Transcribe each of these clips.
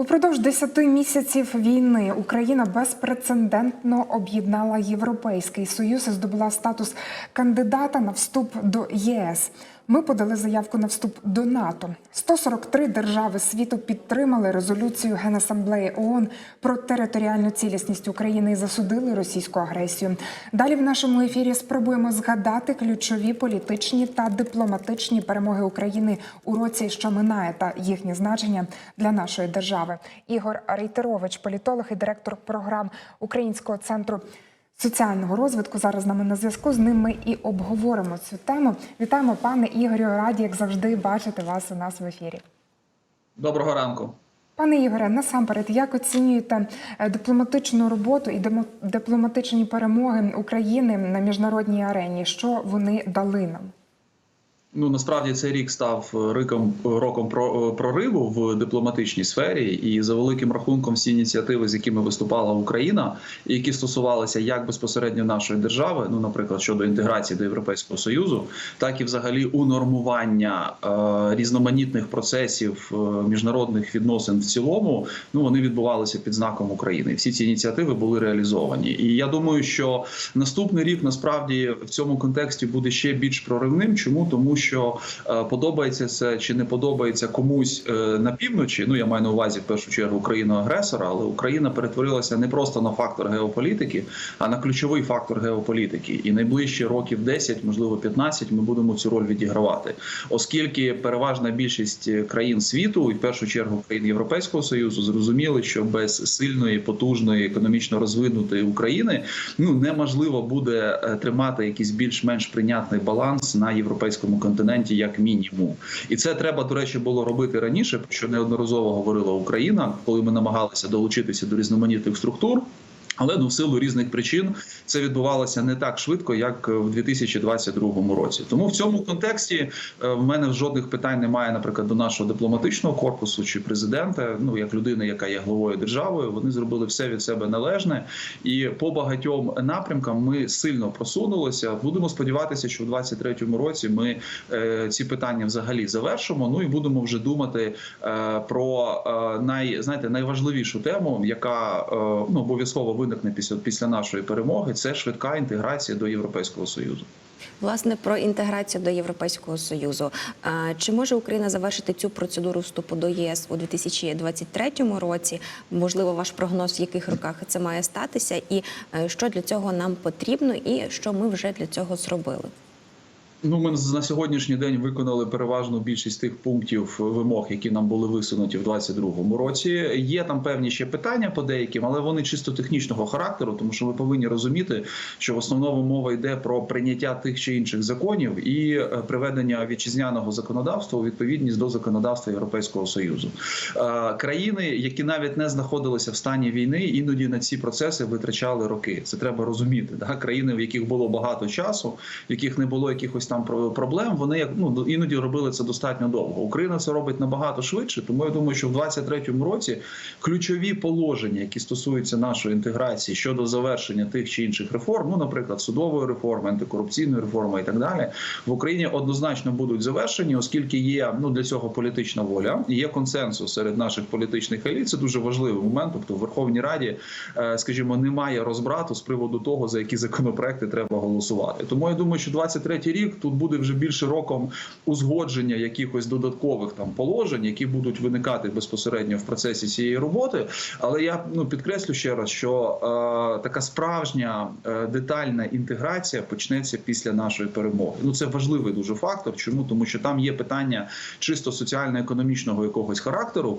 Упродовж 10 місяців війни Україна безпрецедентно об'єднала Європейський Союз і здобула статус кандидата на вступ до ЄС. Ми подали заявку на вступ до НАТО. 143 держави світу підтримали резолюцію Генасамблеї ООН про територіальну цілісність України і засудили російську агресію. Далі в нашому ефірі спробуємо згадати ключові політичні та дипломатичні перемоги України у році, що минає, та їхнє значення для нашої держави. Ігор Рейтерович, політолог і директор програм Українського центру соціального розвитку. Зараз з нами на зв'язку. З ним ми і обговоримо цю тему. Вітаємо, пане Ігорю. Раді, як завжди, бачити вас у нас в ефірі. Доброго ранку. Пане Ігоре, насамперед, як оцінюєте е, дипломатичну роботу і дипломатичні перемоги України на міжнародній арені? Що вони дали нам? Ну насправді цей рік став риком роком про прориву в дипломатичній сфері, і за великим рахунком всі ініціативи, з якими виступала Україна, які стосувалися як безпосередньо нашої держави, ну наприклад, щодо інтеграції до Європейського союзу, так і взагалі унормування е, різноманітних процесів е, міжнародних відносин в цілому, ну вони відбувалися під знаком України. Всі ці ініціативи були реалізовані. І я думаю, що наступний рік насправді в цьому контексті буде ще більш проривним. Чому тому, що е, подобається це чи не подобається комусь е, на півночі? Ну я маю на увазі в першу чергу країну агресора, але Україна перетворилася не просто на фактор геополітики, а на ключовий фактор геополітики. І найближчі років 10, можливо 15, ми будемо цю роль відігравати, оскільки переважна більшість країн світу, і в першу чергу країн Європейського союзу, зрозуміли, що без сильної, потужної, економічно розвинутої України ну неможливо буде е, тримати якийсь більш-менш прийнятний баланс на європейському континенті, як мінімум. І це треба, до речі, було робити раніше, про що неодноразово говорила Україна, коли ми намагалися долучитися до різноманітних структур. Але ну в силу різних причин це відбувалося не так швидко, як в 2022 році. Тому в цьому контексті е, в мене жодних питань немає, наприклад, до нашого дипломатичного корпусу чи президента. Ну як людини, яка є главою державою, вони зробили все від себе належне, і по багатьом напрямкам ми сильно просунулися. Будемо сподіватися, що в 2023 році ми е, ці питання взагалі завершимо. Ну і будемо вже думати е, про е, най знаєте найважливішу тему, яка е, ну обов'язково виникне після після нашої перемоги. Це швидка інтеграція до Європейського союзу. Власне про інтеграцію до Європейського союзу. Чи може Україна завершити цю процедуру вступу до ЄС у 2023 році? Можливо, ваш прогноз, в яких роках це має статися, і е, що для цього нам потрібно, і що ми вже для цього зробили? Ну, ми на сьогоднішній день виконали переважну більшість тих пунктів вимог, які нам були висунуті в 2022 році. Є там певні ще питання по деяким, але вони чисто технічного характеру, тому що ви повинні розуміти, що в основному мова йде про прийняття тих чи інших законів і е, приведення вітчизняного законодавства у відповідність до законодавства Європейського союзу. Е, Країни, які навіть не знаходилися в стані війни, іноді на ці процеси витрачали роки. Це треба розуміти. Да? Країни, в яких було багато часу, в яких не було якихось там про- проблем, вони як ну іноді робили це достатньо довго. Україна це робить набагато швидше. Тому я думаю, що в 2023 році ключові положення, які стосуються нашої інтеграції щодо завершення тих чи інших реформ, ну наприклад, судової реформи, антикорупційної реформи і так далі, в Україні однозначно будуть завершені, оскільки є ну для цього політична воля, і є консенсус серед наших політичних еліт. Це дуже важливий момент. Тобто, в Верховній Раді, е, скажімо, немає розбрату з приводу того, за які законопроекти треба голосувати. Тому я думаю, що 23-й рік тут буде вже більше роком узгодження якихось додаткових там положень, які будуть виникати безпосередньо в процесі цієї роботи. Але я ну підкреслю ще раз, що е, така справжня е, детальна інтеграція почнеться після нашої перемоги. Ну це важливий дуже фактор. Чому тому, що там є питання чисто соціально-економічного якогось характеру.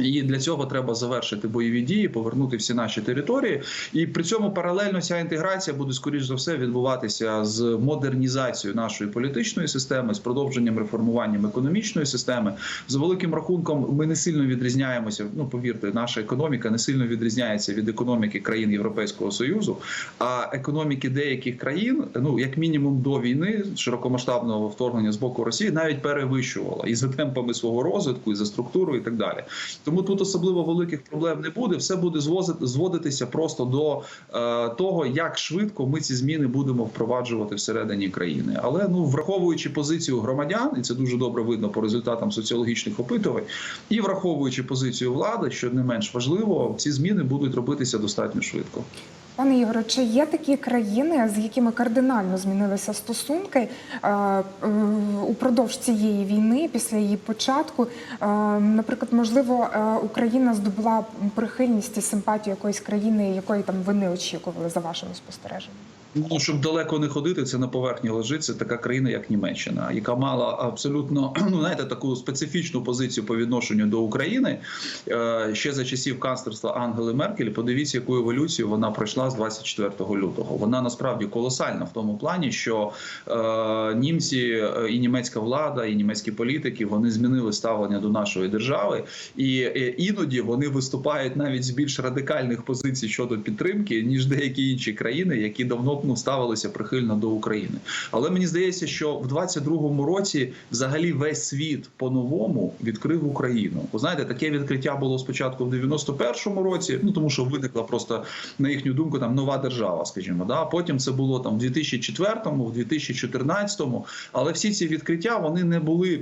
І для цього треба завершити бойові дії, повернути всі наші території. І при цьому паралельно ця інтеграція буде скоріш за все відбуватися з модернізацією нашої політичної системи, з продовженням реформуванням економічної системи. За великим рахунком, ми не сильно відрізняємося. Ну повірте, наша економіка не сильно відрізняється від економіки країн Європейського союзу. А економіки деяких країн, ну як мінімум до війни, широкомасштабного вторгнення з боку Росії, навіть перевищувала і за темпами свого розвитку, і за структурою, і так далі. Тому тут особливо великих проблем не буде. Все буде зводитися просто до е, того, як швидко ми ці зміни будемо впроваджувати всередині країни. Але ну враховуючи позицію громадян, і це дуже добре видно по результатам соціологічних опитувань, і враховуючи позицію влади, що не менш важливо, ці зміни будуть робитися достатньо швидко. Пане Ігоре, чи є такі країни, з якими кардинально змінилися стосунки е, упродовж цієї війни, після її початку? Е, Наприклад, можливо, е, Україна здобула прихильність і симпатію якоїсь країни, якої там ви не очікували за вашими спостереженнями? Ну, щоб далеко не ходити, це на поверхні лежить. Це така країна, як Німеччина, яка мала абсолютно ну знаєте, таку специфічну позицію по відношенню до України е, ще за часів канцлерства Ангели Меркель. Подивіться, яку еволюцію вона пройшла з 24 лютого. Вона насправді колосальна в тому плані, що е, німці е, і німецька влада, і німецькі політики вони змінили ставлення до нашої держави, і е, іноді вони виступають навіть з більш радикальних позицій щодо підтримки, ніж деякі інші країни, які давно ну, ставилися прихильно до України. Але мені здається, що в 22-му році взагалі весь світ по-новому відкрив Україну. Ви знаєте, таке відкриття було спочатку в 91-му році, ну тому що виникла просто на їхню думку там нова держава, скажімо, да. Потім це було там в 2004-му, в 2014-му. Але всі ці відкриття вони не були.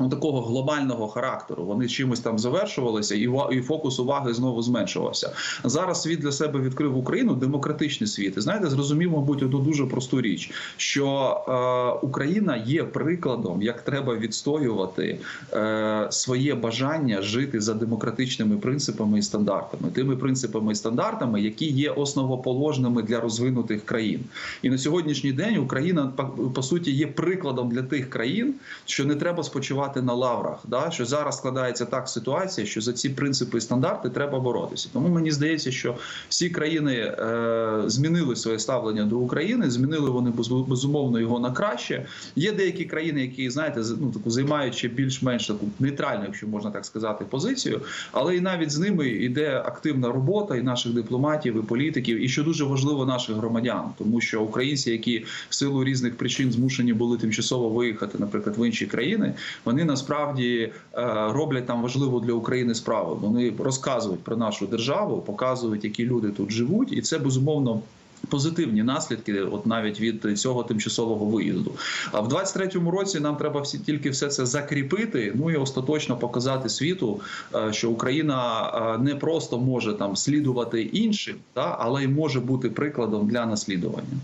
Ну, такого глобального характеру вони чимось там завершувалися, і і фокус уваги знову зменшувався. Зараз світ для себе відкрив Україну, демократичний світ. І знаєте, зрозумів, мабуть, одну дуже просту річ, що е, Україна є прикладом, як треба відстоювати е, своє бажання жити за демократичними принципами і стандартами, тими принципами і стандартами, які є основоположними для розвинутих країн. І на сьогоднішній день Україна по, по суті є прикладом для тих країн, що не треба спочивати на лаврах. Да? Що зараз складається так ситуація, що за ці принципи і стандарти треба боротися. Тому мені здається, що всі країни е, змінили своє ставлення до України, змінили вони без- безумовно його на краще. Є деякі країни, які знаєте, ну таку займають ще більш-менш таку нейтральну, якщо можна так сказати, позицію, але і навіть з ними йде активна робота і наших дипломатів, і політиків, і що дуже важливо, наших громадян, тому що українці, які в силу різних причин змушені були тимчасово виїхати, наприклад, в інші країни, вони насправді е, роблять там важливу для України справу. Вони розказують про нашу державу, показують, які люди тут живуть, і це безумовно. Позитивні наслідки, от навіть від цього тимчасового виїзду. А в 23-му році нам треба всі тільки все це закріпити. Ну і остаточно показати світу, е, що Україна е, не просто може там слідувати іншим, та але й може бути прикладом для наслідування.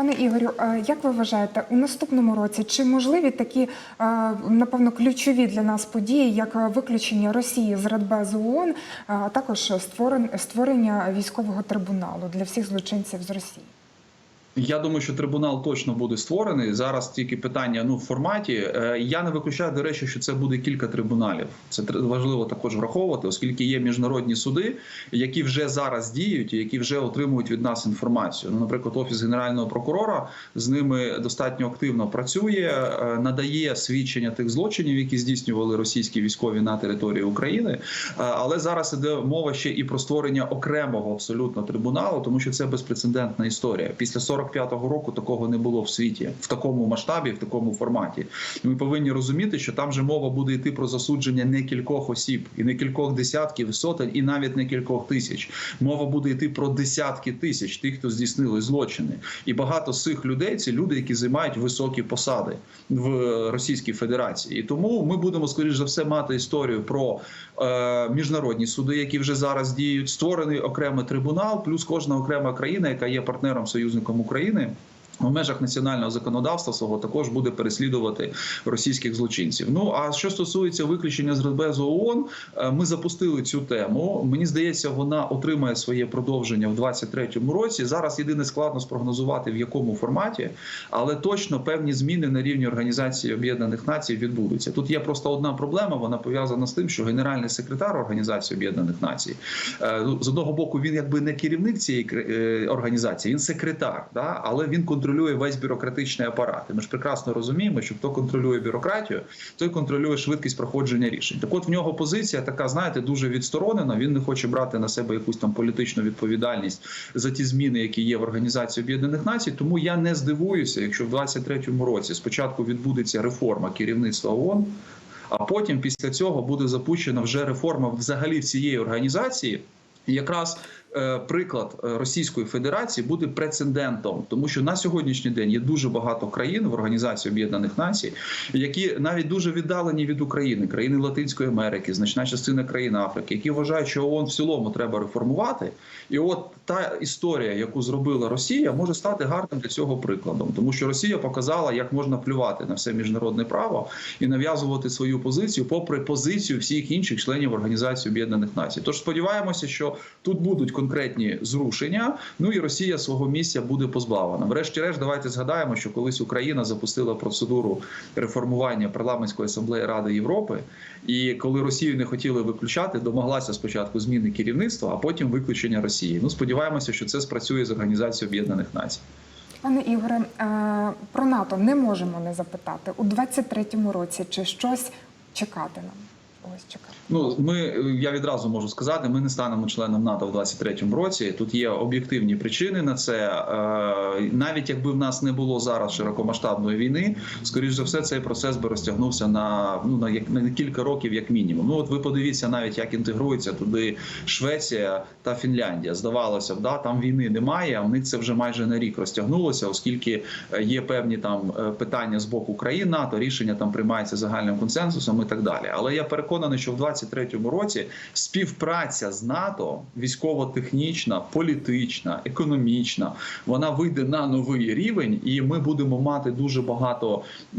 Пане Ігорю, як ви вважаєте, у наступному році чи можливі такі напевно ключові для нас події, як виключення Росії з Радбезу ООН, а також створен- створення військового трибуналу для всіх злочинців з Росії? Я думаю, що трибунал точно буде створений. Зараз тільки питання ну в форматі. Е, Я не виключаю, до речі, що це буде кілька трибуналів. Це важливо також враховувати, оскільки є міжнародні суди, які вже зараз діють і які вже отримують від нас інформацію. Ну, наприклад, офіс генерального прокурора з ними достатньо активно працює, е, надає свідчення тих злочинів, які здійснювали російські військові на території України. Е, Але зараз іде мова ще і про створення окремого абсолютно трибуналу, тому що це безпрецедентна історія. Після 45-го року такого не було в світі в такому масштабі, в такому форматі. Ми повинні розуміти, що там же мова буде йти про засудження не кількох осіб, і не кількох десятків, сотень, і навіть не кількох тисяч. Мова буде йти про десятки тисяч тих, хто здійснили злочини. І багато з цих людей це люди, які займають високі посади в Російській Федерації. І тому ми будемо скоріш за все мати історію про е, міжнародні суди, які вже зараз діють, створений окремий трибунал, плюс кожна окрема країна, яка є партнером союзником України. України. В межах національного законодавства свого також буде переслідувати російських злочинців. Ну а що стосується виключення з Радбезу ООН, е, ми запустили цю тему. Мені здається, вона отримає своє продовження в 2023 році. Зараз єдине складно спрогнозувати в якому форматі, але точно певні зміни на рівні Організації Об'єднаних Націй відбудуться. Тут є просто одна проблема. Вона пов'язана з тим, що генеральний секретар Організації Об'єднаних Націй е, ну, з одного боку він якби не керівник цієї е, організації, він секретар, да? але він контролює весь бюрократичний апарат. І ми ж прекрасно розуміємо, що хто контролює бюрократію, той контролює швидкість проходження рішень. Так от в нього позиція така, знаєте, дуже відсторонена. Він не хоче брати на себе якусь там політичну відповідальність за ті зміни, які є в Організації Об'єднаних Націй. Тому я не здивуюся, якщо в 23-му році спочатку відбудеться реформа керівництва ООН, А потім, після цього, буде запущена вже реформа взагалі всієї організації. Якраз приклад е, Російської Федерації буде прецедентом, тому що на сьогоднішній день є дуже багато країн в Організації Об'єднаних Націй, які навіть дуже віддалені від України, країни Латинської Америки, значна частина країн Африки, які вважають, що ООН в цілому треба реформувати. І от та історія, яку зробила Росія, може стати гарним для цього прикладом, тому що Росія показала, як можна плювати на все міжнародне право і нав'язувати свою позицію, попри позицію всіх інших членів Організації Об'єднаних Націй. Тож сподіваємося, що тут будуть конкретні зрушення. Ну і Росія свого місця буде позбавлена. Врешті-решт, давайте згадаємо, що колись Україна запустила процедуру реформування парламентської асамблеї Ради Європи, і коли Росію не хотіли виключати, домоглася спочатку зміни керівництва, а потім виключення Росії. Ну сподіваємося, що це спрацює з Організацією Об'єднаних Націй. Пане Ігоре, е, про НАТО не можемо не запитати у 23-му році, чи щось чекати нам? Чекати. Ну, ми я відразу можу сказати, ми не станемо членом НАТО в 23-му році. Тут є об'єктивні причини на це. Е, Навіть якби в нас не було зараз широкомасштабної війни, скоріш за все, цей процес би розтягнувся на ну на як на кілька років, як мінімум. Ну от ви подивіться, навіть як інтегрується туди Швеція та Фінляндія. Здавалося б, да там війни немає. А в них це вже майже на рік розтягнулося, оскільки е, є певні там е, питання з боку країн НАТО, рішення там приймаються загальним консенсусом і так далі. Але я переконаний, що в 23-му році співпраця з НАТО, військово-технічна, політична, економічна, вона вийде на новий рівень, і ми будемо мати дуже багато, е,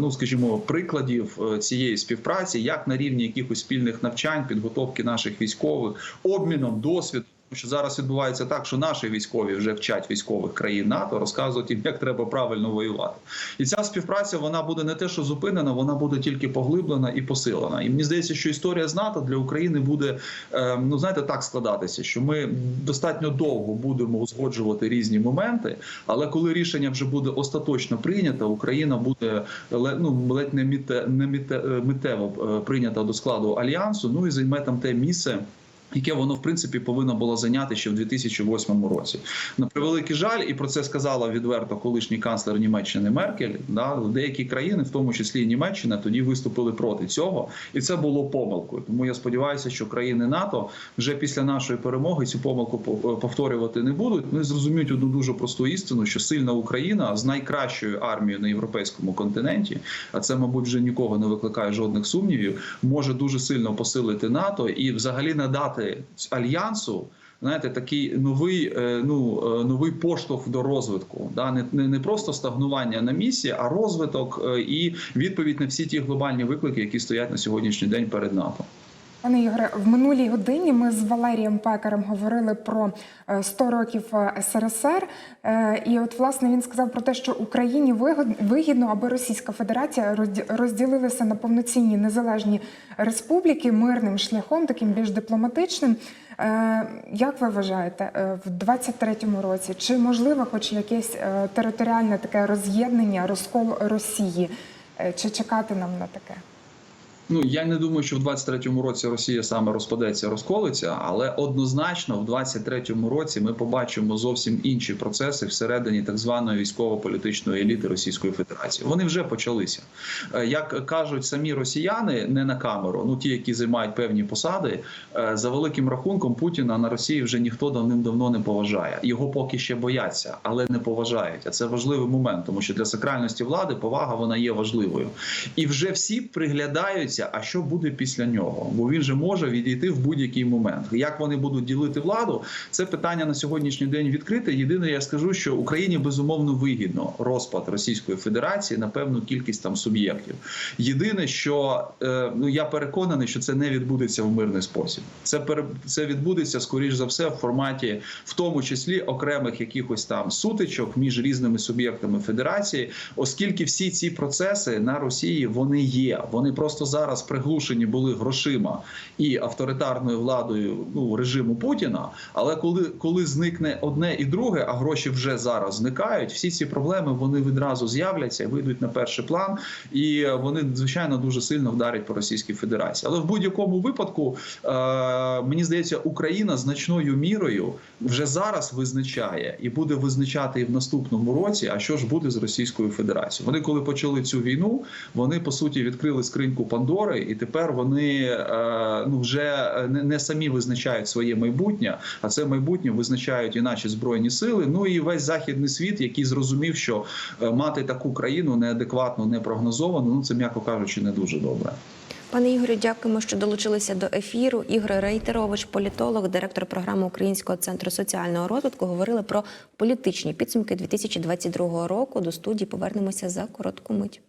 ну скажімо, прикладів е, цієї співпраці, як на рівні якихось спільних навчань, підготовки наших військових, обміном досвіду. Що зараз відбувається так, що наші військові вже вчать військових країн НАТО, розказують їм, як треба правильно воювати. І ця співпраця вона буде не те, що зупинена, вона буде тільки поглиблена і посилена. І мені здається, що історія з НАТО для України буде е, ну знаєте так складатися, що ми достатньо довго будемо узгоджувати різні моменти, але коли рішення вже буде остаточно прийнято, Україна буде ну, ледь не міте не міте, е, миттєво е, прийнята до складу альянсу. Ну і займе там те місце. Яке воно в принципі повинно було зайняти ще в 2008 році. На превеликий жаль, і про це сказала відверто колишній канцлер Німеччини Меркель. Да, деякі країни, в тому числі і Німеччина, тоді виступили проти цього, і це було помилкою. Тому я сподіваюся, що країни НАТО вже після нашої перемоги цю помилку по- повторювати не будуть. Вони зрозуміють одну дуже просту істину, що сильна Україна з найкращою армією на європейському континенті, а це, мабуть, вже нікого не викликає жодних сумнівів, може дуже сильно посилити НАТО і взагалі надати альянсу. Знаєте, такий новий е, ну е, новий поштовх до розвитку, да не, не, не просто стагнування на місці, а розвиток е, і відповідь на всі ті глобальні виклики, які стоять на сьогоднішній день перед НАТО. Пане Ігоре, в минулій годині ми з Валерієм Пекарем говорили про е, 100 років е, СРСР. Е, І от власне він сказав про те, що Україні вигідно, аби Російська Федерація розді- розділилася на повноцінні незалежні республіки мирним шляхом, таким більш дипломатичним. Е, Як ви вважаєте, е, в 23-му році чи можливо хоч якесь е, територіальне таке роз'єднання, розкол Росії? Е, Чи чекати нам на таке? Ну я не думаю, що в 23-му році Росія саме розпадеться, розколиться, але однозначно в 23-му році ми побачимо зовсім інші процеси всередині так званої військово-політичної еліти Російської Федерації. Вони вже почалися. Е, Як кажуть самі росіяни, не на камеру, ну ті, які займають певні посади, е, за великим рахунком Путіна на Росії вже ніхто давним-давно не поважає. Його поки ще бояться, але не поважають. А це важливий момент, тому що для сакральності влади повага вона є важливою. І вже всі приглядаються, а що буде після нього, бо він же може відійти в будь-який момент. Як вони будуть ділити владу, це питання на сьогоднішній день відкрите. Єдине, я скажу, що Україні безумовно вигідно розпад Російської Федерації на певну кількість там суб'єктів. Єдине, що е, ну я переконаний, що це не відбудеться в мирний спосіб. Це пере- це відбудеться скоріш за все в форматі, в тому числі окремих якихось там сутичок між різними суб'єктами федерації, оскільки всі ці процеси на Росії вони є. Вони просто зараз зараз приглушені були грошима і авторитарною владою ну, режиму Путіна. Але коли, коли зникне одне і друге, а гроші вже зараз зникають, всі ці проблеми вони відразу з'являться вийдуть на перший план, і вони звичайно дуже сильно вдарять по Російській Федерації. Але в будь-якому випадку е, мені здається, Україна значною мірою вже зараз визначає і буде визначати і в наступному році, а що ж буде з Російською Федерацією. Вони коли почали цю війну, вони по суті відкрили скриньку Пандори, і тепер вони е, ну вже не, не самі визначають своє майбутнє, а це майбутнє визначають і наші збройні сили. Ну і весь західний світ, який зрозумів, що е, мати таку країну неадекватну, непрогнозовану, ну це м'яко кажучи, не дуже добре. Пане Ігорю, дякуємо, що долучилися до ефіру. Ігор Рейтерович, політолог, директор програми Українського центру соціального розвитку, говорили про політичні підсумки 2022 року. До студії повернемося за коротку мить.